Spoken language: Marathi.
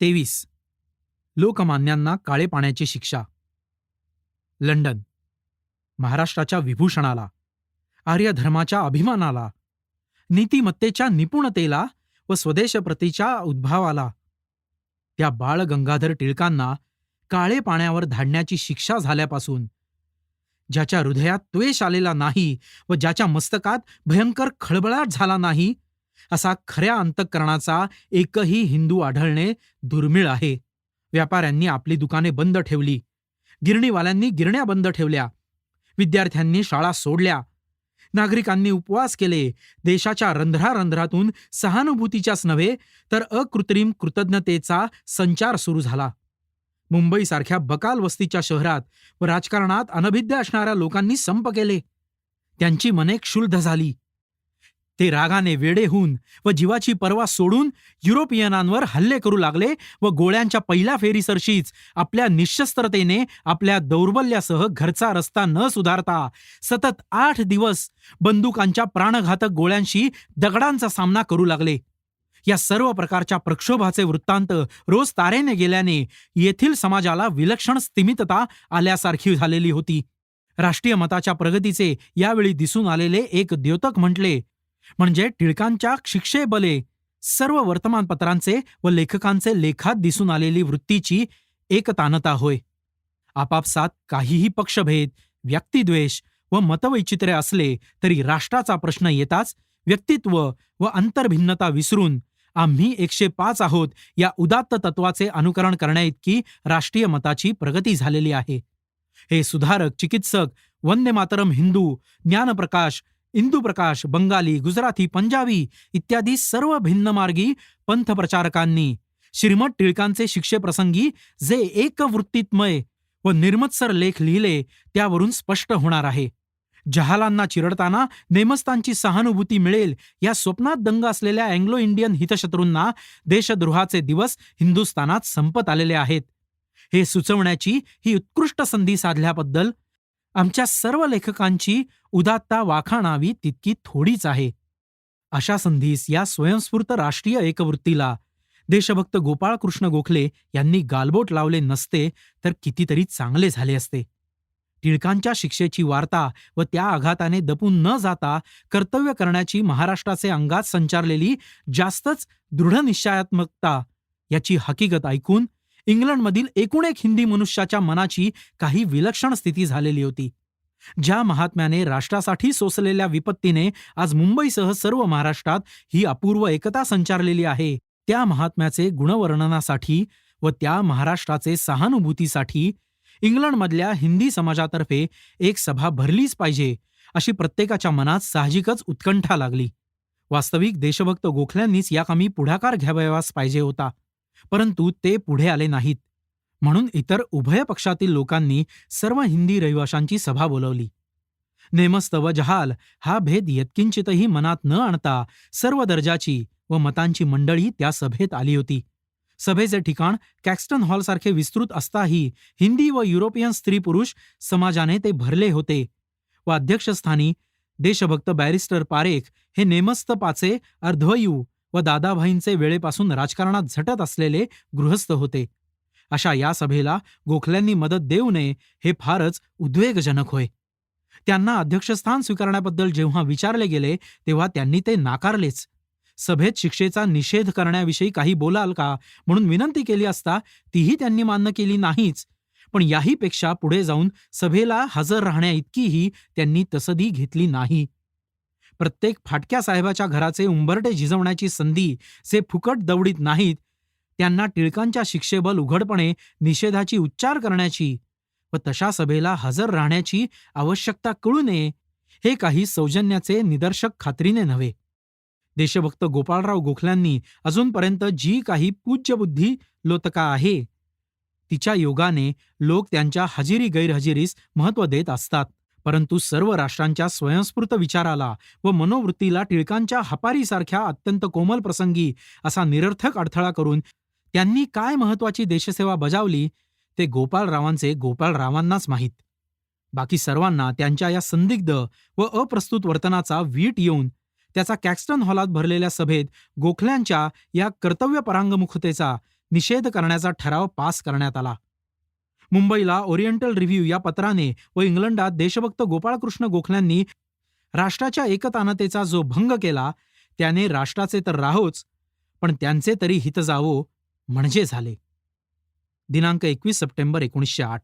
तेवीस. लोकमान्यांना काळे पाण्याची शिक्षा. लंडन. महाराष्ट्राच्या विभूषणाला. आर्यधर्माच्या अभिमानाला. नीतिमत्तेच्या निपुणतेला व स्वदेशप्रतीच्या उद्भावाला. त्या बाळ गंगाधर टिळकांना काळे पाण्यावर धाडण्याची शिक्षा झाल्यापासून. ज्याच्या हृदयात त्वेष आलेला नाही व ज्याच्या मस्तकात भयंकर खळबळाट झाला नाही असा खऱ्या अंतःकरणाचा एकही हिंदू आढळणे दुर्मिळ आहे. व्यापाऱ्यांनी आपली दुकाने बंद ठेवली. गिरणीवाल्यांनी गिरण्या बंद ठेवल्या. विद्यार्थ्यांनी शाळा सोडल्या. नागरिकांनी उपवास केले. देशाच्या रंध्रारंध्रातून सहानुभूतीच्याच नव्हे तर अकृत्रिम कृतज्ञतेचा संचार सुरू झाला. मुंबईसारख्या बकाल वस्तीच्या शहरात व राजकारणात अनभिद्य असणाऱ्या लोकांनी संप केले. त्यांची मने क्षुल्ध झाली. ते रागाने वेडे होऊन व जीवाची पर्वा सोडून युरोपियनांवर हल्ले करू लागले व गोळ्यांच्या पहिल्या फेरीसरशीच आपल्या निशस्त्रतेने आपल्या दौर्बल्यासह घरचा रस्ता न सुधारता सतत आठ दिवस बंदुकांच्या प्राणघातक गोळ्यांशी दगडांचा सामना करू लागले. या सर्व प्रकारच्या प्रक्षोभाचे वृत्तांत रोज तारेने गेल्याने येथील समाजाला विलक्षण स्थिमितता आल्यासारखी झालेली होती. राष्ट्रीय मताच्या प्रगतीचे यावेळी दिसून आलेले एक द्योतक म्हटले म्हणजे टिळकांच्या शिक्षेबले सर्व वर्तमानपत्रांचे व लेखकांचे लेखात दिसून आलेली वृत्तीची एकतानता होय. आपापसात काहीही पक्षभेद व्यक्तिद्वेष व मतवैचित्र्य असले तरी राष्ट्राचा प्रश्न येताच व्यक्तित्व व अंतर्भिन्नता विसरून आम्ही एकशे पाच आहोत या उदात्त तत्वाचे अनुकरण करण्याइतकी राष्ट्रीय मताची प्रगती झालेली आहे. हे सुधारक चिकित्सक वंदे मातरम हिंदू ज्ञानप्रकाश इंदुप्रकाश बंगाली गुजराती पंजाबी इत्यादी सर्व भिन्नमार्गी पंथप्रचारकांनी श्रीमद टिळकांचे शिक्षेप्रसंगी जे एकवृत्तीतमय व निर्मत्सर लेख लिहिले त्यावरून स्पष्ट होणार आहे. जहालांना चिरडताना नेमस्तांची सहानुभूती मिळेल या स्वप्नात दंग असलेल्या अँग्लो इंडियन हितशत्रूंना देशद्रोहाचे दिवस हिंदुस्थानात संपत आलेले आहेत. हे सुचवण्याची ही उत्कृष्ट संधी साधल्याबद्दल आमच्या सर्व लेखकांची उदात्ता वाखाणावी तितकी थोडीच आहे. अशा संधीस या स्वयंस्फूर्त राष्ट्रीय एकवृत्तीला देशभक्त गोपाळकृष्ण गोखले यांनी गालबोट लावले नसते तर कितीतरी चांगले झाले असते. टिळकांच्या शिक्षेची वार्ता व त्या आघाताने दपून न जाता कर्तव्य करण्याची महाराष्ट्राचे अंगात संचारलेली जास्तच दृढ निश्चयात्मकता याची हकीकत ऐकून इंग्लंडमधील एकूण एक हिंदी मनुष्याच्या मनाची काही विलक्षण स्थिती झालेली होती. ज्या महात्म्याने राष्ट्रासाठी सोसलेल्या विपत्तीने आज मुंबईसह सर्व महाराष्ट्रात ही अपूर्व एकता संचारलेली आहे त्या महात्म्याचे गुणवर्णनासाठी व त्या महाराष्ट्राचे सहानुभूतीसाठी इंग्लंडमधल्या हिंदी समाजातर्फे एक सभा भरलीच पाहिजे अशी प्रत्येकाच्या मनात साहजिकच उत्कंठा लागली. वास्तविक देशभक्त गोखल्यांनीच या कामी पुढाकार घ्यावयास पाहिजे होता. परंतु ते पुढे आले नाहीत. म्हणून इतर उभय पक्षातील लोकांनी सर्व हिंदी रहिवाशांची सभा बोलवली. नेमस्त व जहाल हा भेद यत्किंचितही मनात न आणता सर्व दर्जाची व मतांची मंडळी त्या सभेत आली होती. सभेचे ठिकाण कॅक्स्टन हॉलसारखे विस्तृत असताही हिंदी व युरोपियन स्त्री पुरुष समाजाने ते भरले होते. व अध्यक्षस्थानी देशभक्त बॅरिस्टर पारेख हे नेमस्त पाचे अर्धवयू व दादाभाईंचे वेळेपासून राजकारणात झटत असलेले गृहस्थ होते. अशा या सभेला गोखल्यांनी मदत देऊ नये हे फारच उद्वेगजनक होय. त्यांना अध्यक्षस्थान स्वीकारण्याबद्दल जेव्हा विचारले गेले तेव्हा त्यांनी ते नाकारलेच. सभेत शिक्षेचा निषेध करण्याविषयी काही बोलाल का म्हणून विनंती केली असता तीही त्यांनी मान्य केली नाहीच. पण याहीपेक्षा पुढे जाऊन सभेला हजर राहण्याइतकीही त्यांनी तसदी घेतली नाही. प्रत्येक फाटक्या साहेबाच्या घराचे उंबरटे झिजवण्याची संधी जे फुकट दवडीत नाहीत. त्यांना टिळकांच्या शिक्षेबल उघडपणे निषेधाची उच्चार करण्याची व तशा सभेला हजर राहण्याची आवश्यकता कळू नये हे काही सौजन्याचे निदर्शक खात्रीने नव्हे. देशभक्त गोपाळराव गोखल्यांनी अजूनपर्यंत जी काही पूज्यबुद्धी लोतका आहे तिच्या योगाने लोक त्यांच्या हजेरी गैरहजेरीस महत्त्व देत असतात. परंतु सर्व राष्ट्रांच्या स्वयंस्फूर्त विचाराला व मनोवृत्तीला टिळकांच्या हपारीसारख्या अत्यंत कोमल प्रसंगी असा निरर्थक अडथळा करून त्यांनी काय महत्वाची देशसेवा बजावली ते गोपाळरावांचे गोपाळरावांनाच माहीत. बाकी सर्वांना त्यांच्या या संदिग्ध व अप्रस्तुत वर्तनाचा वीट येऊन त्याचा कॅक्स्टन हॉलात भरलेल्या सभेत गोखल्यांच्या या कर्तव्य परांगमुखतेचा निषेध करण्याचा ठराव पास करण्यात आला. मुंबईला ओरिएंटल रिव्ह्यू या पत्राने व इंग्लंडात देशभक्त गोपाळकृष्ण गोखल्यांनी राष्ट्राच्या एकतानतेचा जो भंग केला त्याने राष्ट्राचे तर राहोच पण त्यांचे तरी हित जावो म्हणजे झाले. दिनांक एकवीस सप्टेंबर एकोणीसशे आठ.